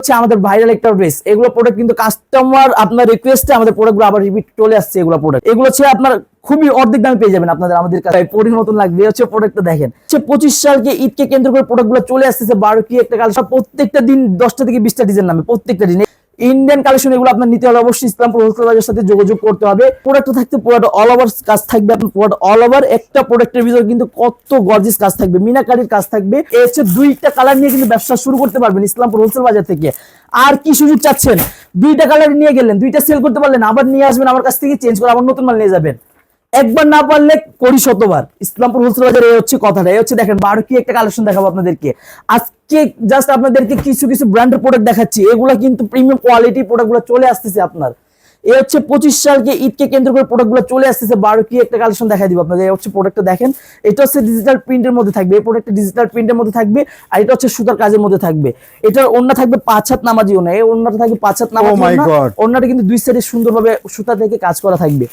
হচ্ছে আমাদের ভাইরাল একটা ড্রেস এগুলো প্রোডাক্ট কিন্তু কাস্টমার আপনার রিকোয়েস্টে আমাদের প্রোডাক্টগুলো আবার রিপিট চলে আসছে এগুলো প্রোডাক্ট এগুলো হচ্ছে আপনার খুবই অর্ধেক দামে পেয়ে যাবেন আপনাদের, আমাদের কাছে। পরি নতুন লাগবে। হচ্ছে প্রোডাক্টটা দেখেন। হচ্ছে পঁচিশ সালকে ঈদকে কেন্দ্র করে প্রোডাক্টগুলো চলে আসতেছে বারো কি একটা কাল সব প্রত্যেকটা দিন দশটা থেকে বিশটা ডিজাইন নামে, প্রত্যেকটা দিন। ইন্ডিয়ান কালেকশন এগুলো আপনার নিতে হলে অবশ্যই ইসলাম প্রোডাক্টের সাথে যোগাযোগ করতে হবে। প্রোডাক্ট থাকতে পুরোটা অল ওভার কাজ থাকবে। আপনার পুরোটা অল ওভার একটা প্রোডাক্টের ভিতরে কিন্তু কত গর্জিস কাজ থাকবে। মিনাকারির কাজ থাকবে। এসে দুইটা কালার নিয়ে কিন্তু ব্যবসা শুরু করতে পারবেন ইসলামপুর হোলসেল বাজার থেকে। আর কি সুযোগ চাচ্ছেন? দুইটা কালার নিয়ে গেলেন, দুইটা সেল করতে পারলেন, আবার নিয়ে আসবেন, আমার কাছ থেকে চেঞ্জ করে আবার নতুন মাল নিয়ে যাবেন। একবার না পারলে করি শতবার। ইসলামপুর হোলসেল বাজারে এই হচ্ছে কথাটা। এই হচ্ছে দেখেন বারো কি একটা কালেকশন দেখাবো আপনাদেরকে। আজকে জাস্ট আপনাদেরকে কিছু কিছু ব্র্যান্ডের প্রোডাক্ট দেখাচ্ছি। এগুলা কিন্তু প্রিমিয়াম কোয়ালিটি প্রোডাক্টগুলো চলে আসতেছে আপনার। এই হচ্ছে পঁচিশ সালকে ঈদকে কেন্দ্র করে প্রোডাক্টগুলো চলে আসতেছে। বারো কি একটা কালেকশন দেখা দিব আপনাদের। এই হচ্ছে প্রোডাক্টটা দেখেন। এটা হচ্ছে ডিজিটাল প্রিন্টের মধ্যে থাকবে। এই প্রোডাক্টটা ডিজিটাল প্রিন্টের মধ্যে থাকবে আর এটা হচ্ছে সুতার কাজের মধ্যে থাকবে। এটার অন্য থাকবে পাঁচ হাত নামাজি ওনা এই অন্যটা থাকবে পাঁচ হাত নামাজি Oh। God! অন্যটা কিন্তু দুই সাইডে সুন্দরভাবে সুতা থেকে কাজ করা থাকবে।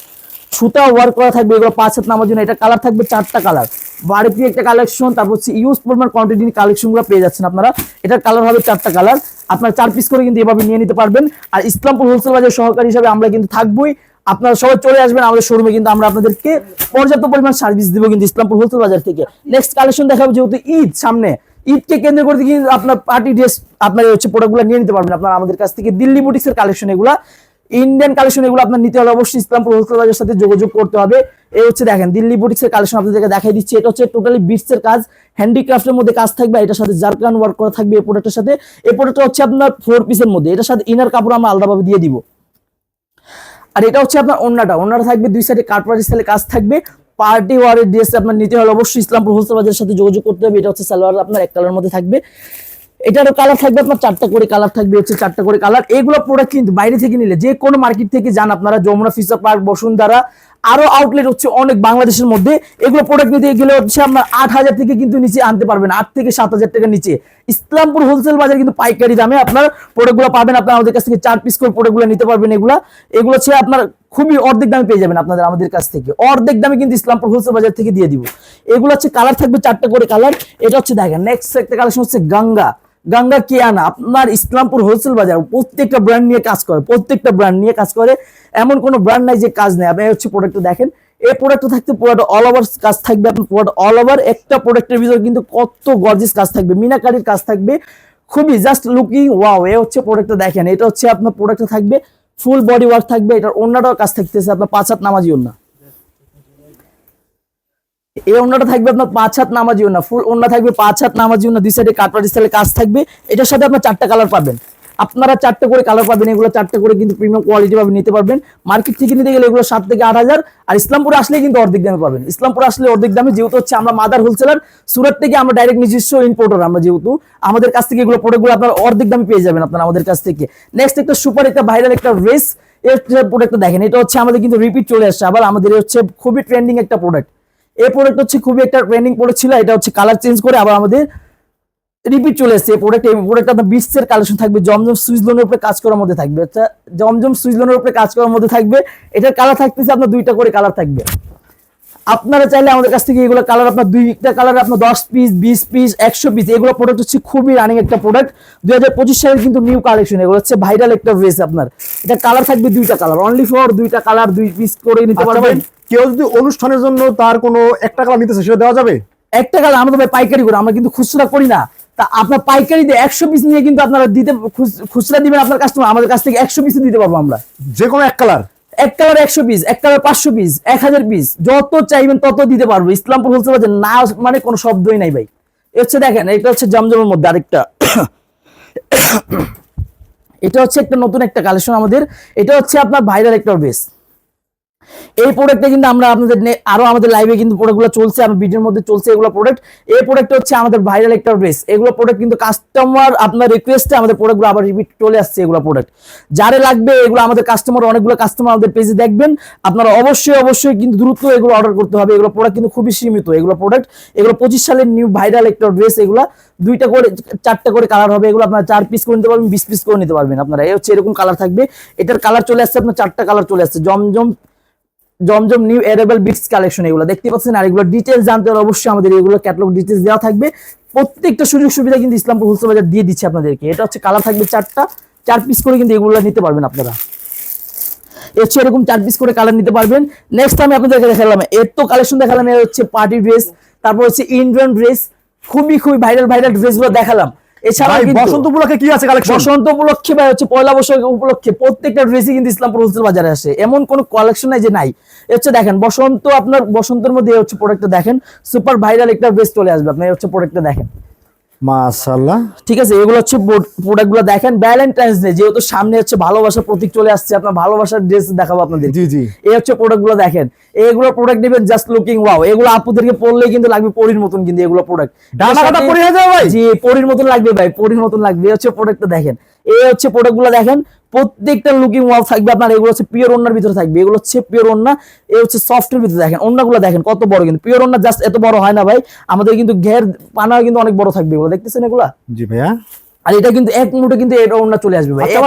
সুতা ওয়ার্ক করা থাকবে, এগুলো পাঁচ হাত নামার জন্য। এটা কালার থাকবে চারটা কালার বাড়িতে একটা কালেকশন তারপর হচ্ছে ইউজ পরিমাণ কোয়ান্টিটি কালেকশনগুলো পেয়ে যাচ্ছেন আপনারা। এটার কালার হবে চারটা কালার আপনারা চার পিস করে কিন্তু এভাবে নিয়ে নিতে পারবেন। আর ইসলামপুর হোলসেল বাজার সহকারী হিসাবে আমরা কিন্তু থাকবোই। আপনারা সবাই চলে আসবেন আমাদের শোরুমে কিন্তু আমরা আপনাদেরকে পর্যাপ্ত পরিমাণ সার্ভিস দিব কিন্তু ইসলামপুর হোলসেল বাজার থেকে। নেক্সট কালেকশন দেখাবো যেহেতু ঈদ সামনে। ঈদকে কেন্দ্র করে কিন্তু আপনার পার্টি ড্রেস আপনার হচ্ছে প্রোডাক্টগুলো নিয়ে নিতে পারবেন। আপনারা আমাদের কাছ থেকে দিল্লি বুটিক্সের কালেকশন এগুলা ইন্ডিয়ান কালেকশন এগুলো আপনার নিতে হলে অবশ্যই ইসলামপুর হোলসেল সাথে যোগাযোগ করতে হবে। এই হচ্ছে দেখেন, দিল্লি বুটিক্সের কালেকশন আপনাদেরকে দেখাই দিচ্ছি। এটা হচ্ছে টোটালি বিটসের কাজ হ্যান্ডিক্রাফটের মধ্যে কাজ থাকবে এটার সাথে জারকান ওয়ার্ক করা থাকবে এই প্রোডাক্টের সাথে। এই প্রোডাক্টটা হচ্ছে আপনার ফোর পিসের মধ্যে, এটার সাথে ইনার কাপড় আমরা আলাদাভাবে দিয়ে দিব। আর এটা হচ্ছে আপনার অন্যটা অন্যটা থাকবে দুই সাইডে কাটপাটি স্টাইলে কাজ থাকবে। পার্টি ওয়ারের ড্রেস আপনার নিতে হলে অবশ্যই ইসলামপুর হোলসেল সাথে যোগাযোগ করতে হবে। এটা হচ্ছে সালোয়ার আপনার এক কালার মধ্যে থাকবে। এটারও কালার থাকবে আপনার, চারটা করে কালার থাকবে, হচ্ছে চারটা করে কালার এগুলো প্রোডাক্ট কিন্তু বাইরে থেকে নিলে, যে কোনো মার্কেট থেকে যান আপনারা, যমুনা ফিচার পার্ক বসুন্ধরা, আরও আউটলেট হচ্ছে অনেক বাংলাদেশের মধ্যে। এগুলো প্রোডাক্ট নিতে গেলে হচ্ছে আপনার আট হাজার থেকে কিন্তু নিচে আনতে পারবেন, আট থেকে সাত হাজার টাকা নিচে। ইসলামপুর হোলসেল বাজার কিন্তু পাইকারি দামে আপনার প্রোডাক্টগুলো পাবেন, আপনার আমাদের কাছ থেকে চার পিস করে প্রোডাক্টগুলো নিতে পারবেন এগুলো। এগুলো হচ্ছে আপনার খুবই অর্ধেক দামে পেয়ে যাবেন আপনাদের, আমাদের কাছ থেকে। অর্ধেক দামে কিন্তু ইসলামপুর হোলসেল বাজার থেকে দিয়ে দিব। এগুলো হচ্ছে কালার থাকবে চারটা করে কালার এটা হচ্ছে দেখেন নেক্সট একটা কালেকশন হচ্ছে গঙ্গা। গঙ্গা কিয়ানা, আপনার ইসলামপুর হোলসেল বাজার, প্রত্যেকটা ব্র্যান্ড নিয়ে কাজ করে, প্রত্যেকটা ব্র্যান্ড নিয়ে কাজ করে, এমন কোনো ব্র্যান্ড নাই যে কাজ নেই। আপনি হচ্ছে প্রোডাক্টটা দেখেন, এই প্রোডাক্টটা থাকতে পুরোটা অল ওভার কাজ থাকবে, আপনার পুরোটা অল ওভার একটা প্রোডাক্টের ভিতরে কিন্তু কত গর্জিস কাজ থাকবে, মিনাকারির কাজ থাকবে, খুবই জাস্ট লুকিং ওয়াও এ হচ্ছে প্রোডাক্টটা দেখেন, এটা হচ্ছে আপনার প্রোডাক্টটা থাকবে ফুল বডি ওয়ার্ক থাকবে, এটার অন্যটাও কাজ থাকতেছে আপনার পাঁচ হাত নামাজি অন্য। এই ওন্নাটা থাকবে আপনার পাঁচ হাত নামাজি ওন্না ফুল ওন্না থাকবে পাঁচ হাত নামাজি ওন্না দুই সাইডে কাটপাটি স্টাইলে কাজ থাকবে। এটার সাথে আপনার চারটা কালার পাবেন। আপনারা চারটে করে কালার পাবেন, এগুলো চারটে করে কিন্তু প্রিমিয়াম কোয়ালিটি ভাবে নিতে পারবেন। মার্কেট থেকে নিতে গেলে এগুলো সাত থেকে আট হাজার, আর ইসলামপুরে আসলে কিন্তু অর্ধেক দামে পাবেন। ইসলামপুর আসলে অর্ধেক দামে, যেহেতু হচ্ছে আমরা মাদার হোলসেলার সুরাট থেকে আমরা ডাইরেক্ট নিজস্ব ইম্পোর্টার আমরা যেহেতু, আমাদের কাছ থেকে এগুলো প্রোডাক্টগুলো আপনার অর্ধেক দামে পেয়ে যাবেন আপনারা আমাদের কাছ থেকে। নেক্সট একটা সুপার, একটা ভাইরাল একটা রেস এর প্রোডাক্টটা দেখেন। এটা হচ্ছে আমাদের কিন্তু রিপিট চলে আসছে। আবার আমাদের হচ্ছে খুবই ট্রেন্ডিং একটা প্রোডাক্ট এই প্রোডাক্ট হচ্ছে খুবই একটা ট্রেন্ডিং প্রোডাক্ট ছিল এটা হচ্ছে কালার চেঞ্জ করে আবার আমাদের রিপিট চলে এসেছে এই প্রোডাক্ট এই প্রোডাক্ট আপনার বিটসের কালেকশন থাকবে জমজম সুইচ লোনের উপরে কাজ করার মধ্যে থাকবে। আচ্ছা জমজম সুইচ লোনের উপরে কাজ করার মধ্যে থাকবে এটার কালার থাকতেছে আপনার দুইটা করে কালার থাকবে। আপনারা চাইলে আমাদের কাছ থেকে এগুলো কালার আপনার দুইটা কালার আপনার দশ পিস বিশ পিস একশো পিস এগুলো প্রোডাক্ট হচ্ছে খুবই রানিং একটা প্রোডাক্ট দুই হাজার পঁচিশ সালের কিন্তু নিউ কালেকশন এগুলো হচ্ছে ভাইরাল একটা ড্রেস আপনার। এটা কালার থাকবে দুইটা কালার অনলি ফর দুইটা কালার দুই পিস করে নিতে আচ্ছা পারবেন। কেউ যদি অনুষ্ঠানের জন্য তার কোনো একটা কালার নিতেছে সেটা দেওয়া যাবে? একটা কালার আমরা তো ভাই পাইকারি করি আমরা কিন্তু খুচরা করি না। তা আপনার পাইকারি দিয়ে একশো পিস নিয়ে কিন্তু আপনারা দিতে খুচরা দিবেন আপনার কাস্টমার আমাদের কাছ থেকে একশো পিস দিতে পারব আমরা। যে কোনো এক কালার? এক কালার একশো পিস এক কালার পাঁচশো পিস এক হাজার পিস যত চাইবেন তত দিতে পারব। ইসলামপুর হোলসেল বাজার না মানে কোনো শব্দই নাই ভাই। হচ্ছে দেখেন এটা হচ্ছে জমজমের মধ্যে আরেকটা। এটা হচ্ছে একটা নতুন একটা কালেকশন আমাদের। এটা হচ্ছে আপনার ভাইরাল একটা বেস এই প্রোডাক্টে কিন্তু আমরা আপনাদের আরও আমাদের লাইভে কিন্তু প্রোডাক্টগুলো চলছে আমার ভিডিওর মধ্যে চলছে এগুলো প্রোডাক্ট এই প্রোডাক্ট হচ্ছে আমাদের ভাইরাল একটা ড্রেস এগুলো প্রোডাক্ট কিন্তু কাস্টমার আপনার রিকোয়েস্টে আমাদের প্রোডাক্টগুলো আবার রিপিট চলে আসছে এগুলো প্রোডাক্ট যারে লাগবে এগুলো আমাদের কাস্টমার অনেকগুলো কাস্টমার আমাদের পেজে দেখবেন। আপনারা অবশ্যই অবশ্যই কিন্তু দ্রুত এগুলো অর্ডার করতে হবে। এগুলো প্রোডাক্ট কিন্তু খুবই সীমিত, এগুলো প্রোডাক্ট এগুলো পঁচিশ সালের নিউ ভাইরাল একটা ড্রেস এগুলো দুইটা করে, চারটা করে কালার হবে। এগুলো আপনারা চার পিস করে নিতে পারবেন, বিশ পিস করে নিতে পারবেন আপনারা। এই হচ্ছে এরকম কালার থাকবে। এটার কালার চলে আসছে আপনার চারটা কালার চলে আসছে। জমজম জমজম নিউ এরেবল বিটস কালেকশন এগুলো। দেখতে পাচ্ছেন, আর এগুলো ডিটেলস জানতে হলে অবশ্যই আমাদের এগুলো ক্যাটালগ ডিটেলস দেওয়া থাকবে। প্রত্যেকটা সুযোগ সুবিধা কিন্তু ইসলামপুর হোলসেল বাজার দিয়ে দিচ্ছে আপনাদেরকে। এটা হচ্ছে কালার থাকবে চারটা। চার পিস করে কিন্তু এগুলো নিতে পারবেন আপনারা। হচ্ছে এরকম চার পিস করে কালার নিতে পারবেন। নেক্সট আমি আপনাদেরকে দেখালাম, এর তো কালেকশন দেখালাম, এর হচ্ছে পার্টি ড্রেস তারপর হচ্ছে ইন্ডিয়ান ড্রেস খুবই খুবই ভাইরাল ভাইরাল ড্রেসগুলো দেখালাম। এছাড়া বসন্ত উপলক্ষে কি আছে কালেকশন বসন্ত উপলক্ষে ভাই হচ্ছে পয়লা বৈশাখ উপলক্ষে প্রত্যেকটা ড্রেসই কিন্তু ইসলামপুর হোলসেল বাজারে আসে। এমন কোন কালেকশন নাই যে নাই। হচ্ছে দেখেন বসন্ত আপনার বসন্তের মধ্যে হচ্ছে প্রোডাক্টটা দেখেন। সুপার ভাইরাল একটা বেস্ট চলে আসবে আপনি হচ্ছে প্রোডাক্টটা দেখেন। মাশাআল্লাহ। ঠিক আছে এগুলো হচ্ছে প্রোডাক্টগুলো দেখেন ভ্যালেন্টাইন্স ডে যেহেতু সামনে হচ্ছে ভালোবাসার প্রতীক চলে আসছে আপনার ভালোবাসার ড্রেস দেখাবো আপনাদের জি জি। এই হচ্ছে প্রোডাক্টগুলো দেখেন এগুলো প্রোডাক্ট নেবেন জাস্ট লুকিং ওয়াও এগুলো আপুদেরকে কিন্তু লাগবে পরির মতন কিন্তু এগুলো প্রোডাক্ট। ডানা কাটা পরি হয়ে যাবে ভাই? জি পরির মতন লাগবে ভাই পরির মতন লাগবে এই হচ্ছে প্রোডাক্টটা দেখেন। এই হচ্ছে প্রোডাক্টগুলো দেখেন প্রত্যেকটা লুকিং ওয়াল থাকবে আপনার এগুলো হচ্ছে পিওর ওন্নার ভিতরে থাকবে এগুলো হচ্ছে পিওর ওন্না এই হচ্ছে সফটের ভিতরে দেখেন ওন্নাগুলো দেখেন কত বড় কিন্তু পিওর ওন্না জাস্ট এত বড় হয় না ভাই আমাদের কিন্তু ঘের পানা কিন্তু অনেক বড় থাকবে এগুলো দেখতেছেন এগুলা? জি ভাইয়া। আর এটা কিন্তু এক মুঠে কিন্তু এটা ওন্না চলে আসবে ভাই আচ্ছা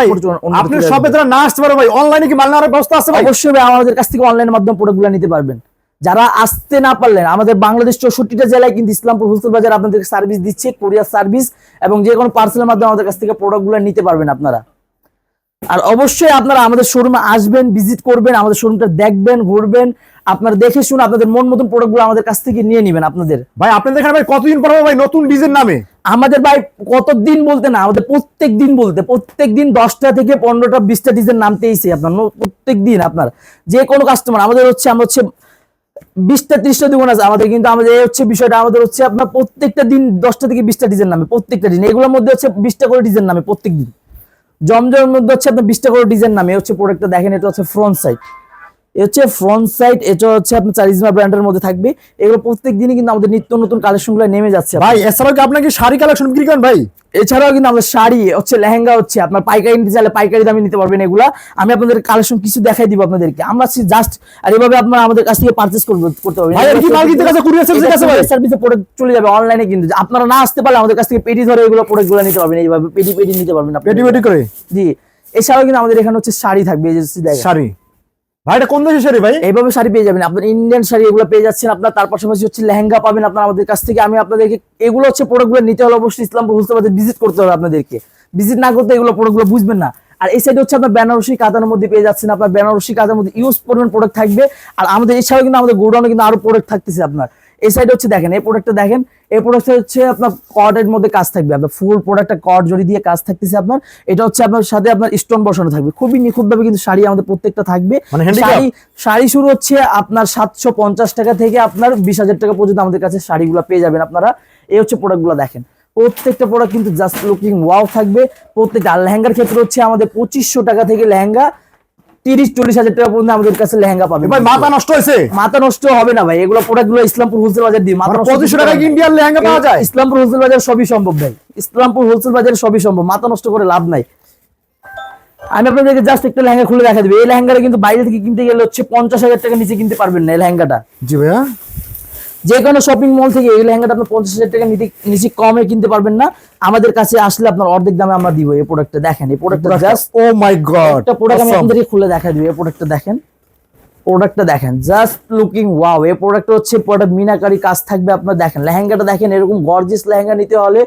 আপনি সবে যারা না আসতে পারো ভাই অনলাইনে কি মাল নেওয়ার ব্যবস্থা আছে অবশ্যই ভাই আমাদের কাছ থেকে অনলাইনের মাধ্যমে প্রোডাক্টগুলো নিতে পারবেন। যারা আসতে না পারলেন আমাদের বাংলাদেশ চৌষট্টিটা জেলায় কিন্তু ইসলামপুর হোলসেল বাজার আপনাদের সার্ভিস দিচ্ছে কোরিয়ার সার্ভিস এবং যে কোনো পার্সেলের মাধ্যমে আমাদের কাছ থেকে প্রোডাক্টগুলো নিতে পারবেন আপনারা। আর অবশ্যই আপনারা আমাদের শোরুমে আসবেন ভিজিট করবেন আমাদের শোরুমটা দেখবেন ঘুরবেন আপনারা দেখে শুনে আপনাদের মন মতন প্রোডাক্টগুলো আমাদের কাছ থেকে নিয়ে নেবেন আপনাদের। ভাই আপনাদের এখানে ভাই কতদিন পর ভাই নতুন ডিজাইন নামে? আমাদের ভাই কতদিন বলতে না আমাদের প্রত্যেক দিন বলতে প্রত্যেক দিন দশটা থেকে পনেরোটা বিশটা ডিজাইন নামতেইছে আপনার প্রত্যেক দিন আপনার। যে কোনো কাস্টমার আমাদের হচ্ছে আমরা হচ্ছে বিশটা, ত্রিশটা দোকান আছে। আমাদের কিন্তু আমাদের হচ্ছে বিষয়টা, আমাদের হচ্ছে আপনার প্রত্যেকটা দিন দশটা থেকে বিশটা ডিজাইন নামে, প্রত্যেকটা দিন এগুলোর মধ্যে হচ্ছে বিশটা করে ডিজাইন নামে প্রত্যেক দিন জমজমের মধ্যে হচ্ছে আপনার বিশটা করে ডিজাইন নামে হচ্ছে প্রোডাক্টটা দেখেন, এটা হচ্ছে ফ্রন্ট সাইড এ হচ্ছে ফ্রন্ট সাইড এটা হচ্ছে আপনার চারিজমা ব্র্যান্ডের মধ্যে থাকবে। এগুলো প্রত্যেক দিনই কিন্তু আমাদের নিত্য নতুন কালেকশনগুলো নেমে যাচ্ছে। ভাই এছাড়াও কি আপনাকে শাড়ি কালেকশন বিক্রি করেন ভাই? এছাড়াও কিন্তু আমাদের শাড়ি হচ্ছে লেহেঙ্গা হচ্ছে আপনার পাইকারি নিতে চাইলে পাইকারি দামে নিতে পারবেন এগুলা। আমি আপনাদের কালেকশন কিছু দেখাই দিব আপনাদেরকে। আমরা জাস্ট আর এভাবে আপনারা আমাদের কাছ থেকে পারচেস করতে করতে পারবেন? সার্ভিসে প্রোডাক্ট চলে যাবে অনলাইনে কিন্তু। আপনারা না আসতে পারলে আমাদের কাছ থেকে পেটি ধরে এগুলো প্রোডাক্টগুলো নিতে পারবেন এইভাবে পেটি পেটি নিতে পারবেন। পেটি পেটি করে? জি। এছাড়াও কিন্তু আমাদের এখানে হচ্ছে শাড়ি থাকবে। শাড়ি? কোন শাড়ি পেয়ে যাবেন। ইন্ডিয়ান শাড়ি এগুলো পেয়ে যাচ্ছেন, আপনার পাশাপাশি হচ্ছে লেহেঙ্গা পাবেন আপনার আমাদের কাছ থেকে। আমি আপনাদেরকে এগুলো হচ্ছে অবশ্যই ভিজিট করতে হবে আপনাদেরকে। ভিজিট না করতে এগুলো বুঝবেন না। আর এই সাইডে হচ্ছে আপনার বেনারসি মধ্যে পেয়ে যাচ্ছেন, আপনার বেনারসি মধ্যে ইউজ পরিমাণ প্রোডাক্ট থাকবে। আর আমাদের এছাড়াও কিন্তু আমাদের গোডাউনে কিন্তু আরও প্রোডাক্ট থাকতেছে আপনার। এই সাইড হচ্ছে দেখেন এই প্রোডাক্টটা দেখেন এই প্রোডাক্টটা হচ্ছে আপনার কর্ডের মধ্যে কাজ থাকবে। আপনার ফুল প্রোডাক্টটা কর্ড জড়ি দিয়ে কাজ থাকতেছে আপনার। এটা হচ্ছে আপনার সাথে আপনার স্টোন বসানো থাকবে। খুবই নিখুঁত ভাবে কিন্তু শাড়ি আমাদের প্রত্যেকটা থাকবে। মানে শাড়ি শাড়ি শুরু হচ্ছে আপনার সাতশো পঞ্চাশ টাকা থেকে আপনার বিশ হাজার টাকা পর্যন্ত আমাদের কাছে শাড়িগুলো পেয়ে যাবেন আপনারা। এই হচ্ছে প্রোডাক্টগুলো দেখেন। প্রত্যেকটা প্রোডাক্ট কিন্তু জাস্ট লুকিং ওয়াও থাকবে। প্রত্যেকটা আর লেহেঙ্গার ক্ষেত্রে হচ্ছে আমাদের পঁচিশশো টাকা থেকে লেহেঙ্গা তিরিশ চল্লিশ হাজার টাকা পর্যন্ত আমাদের কাছে লেহেঙ্গা পাবে। ভাই মাথা নষ্ট হয়েছে? মাথা নষ্ট হবে না ভাই। এগুলো প্রোডাক্টগুলো ইসলামপুর হোলসেল বাজার দিয়ে মাথা মানে পঁচিশশো টাকা ইন্ডিয়ান লেহেঙ্গা পাওয়া যায়? ইসলামপুর হোলসেল বাজার সবই সম্ভব ভাই। ইসলামপুর হোলসেল বাজারে সবই সম্ভব। মাথা নষ্ট করে লাভ নাই। আমি আপনাদেরকে জাস্ট একটা লেহেঙ্গা খুলে দেখা দিবে। এই লেহেঙ্গাটা কিন্তু বাইরে থেকে কিনতে গেলে হচ্ছে পঞ্চাশ হাজার টাকা নিচে কিনতে পারবেন না এই লেহেঙ্গাটা। জি ভাইয়া। যে কোনো শপিং মল থেকে এই লেহেঙ্গাটা আপনার পঞ্চাশ হাজার টাকা নিচে কমে কিনতে পারবেন না। আমাদের কাছে আসলে আপনার অর্ধেক দামে আমরা দিব এই প্রোডাক্টটা দেখেন এই প্রোডাক্টটা জাস্ট ও মাই গড একটা প্রোডাক্ট আমি আপনাদেরকে খুলে দেখা দিই এই প্রোডাক্টটা দেখেন। প্রোডাক্টটা দেখেন জাস্ট লুকিং ওয়াও এই প্রোডাক্টটা হচ্ছে প্রোডাক্ট মিনাকারি কাজ থাকবে আপনার দেখেন লেহেঙ্গাটা দেখেন এরকম গর্জিয়াস লেহেঙ্গা নিতে হলে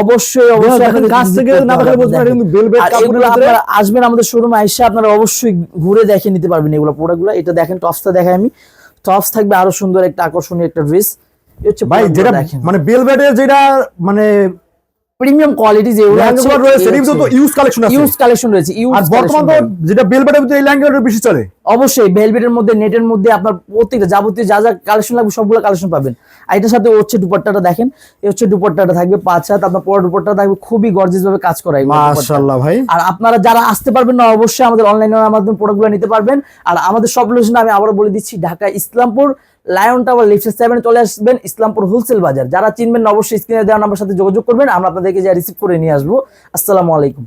অবশ্যই অবশ্যই আপনাদের থেকে না দেখালে বুঝবেন না, কিন্তু velvet আর কাপড়ের আপনারা আসবেন আমাদের শোরুমে এসে আপনারা অবশ্যই ঘুরে দেখে নিতে পারবেন এগুলো প্রোডাক্টগুলো এটা দেখেন টপসটা দেখাই আমি। টপস থাকবে আরও সুন্দর একটা আকর্ষণীয় একটা ড্রেস হচ্ছে ভাই যেটা দেখেন। মানে বেলভেটের যেটা মানে প্রিমিয়াম কোয়ালিটি যে রয়েছে তো ইউজ কালেকশন আছে। ইউজ কালেকশন রয়েছে ইউজ আর বর্তমান তো যেটা বেলভেটের ভিতরে এই লেহেঙ্গাটা বেশি চলে। অবশ্যই ভেলভেটের মধ্যে নেটের মধ্যে আপনার প্রত্যেকটা যাবতীয় যা যা কালেকশন লাগবে সবগুলো কালেকশন পাবেন। আর এটার সাথে হচ্ছে দুপাট্টাটা দেখেন এই হচ্ছে দুপাট্টাটা থাকবে পাঁচ হাত আপনার পরের দুপাট্টা থাকবে খুবই গর্জিয়াস ভাবে কাজ করা মাশাআল্লাহ ভাই। আর আপনারা যারা আসতে পারবেন না অবশ্যই আমাদের অনলাইনের মাধ্যমে প্রোডাক্টগুলো নিতে পারবেন। আর আমাদের সব লোকেশন আমি আবারও বলে দিচ্ছি Dhaka Islampur lion tower lift seven চলে আসবেন ইসলামপুর হোলসেল বাজার। যারা চিনবেন অবশ্যই স্ক্রিনে দেওয়া নাম্বার সাথে যোগাযোগ করবেন আমরা আপনাদেরকে যা রিসিভ করে নিয়ে আসব। আসসালামু আলাইকুম।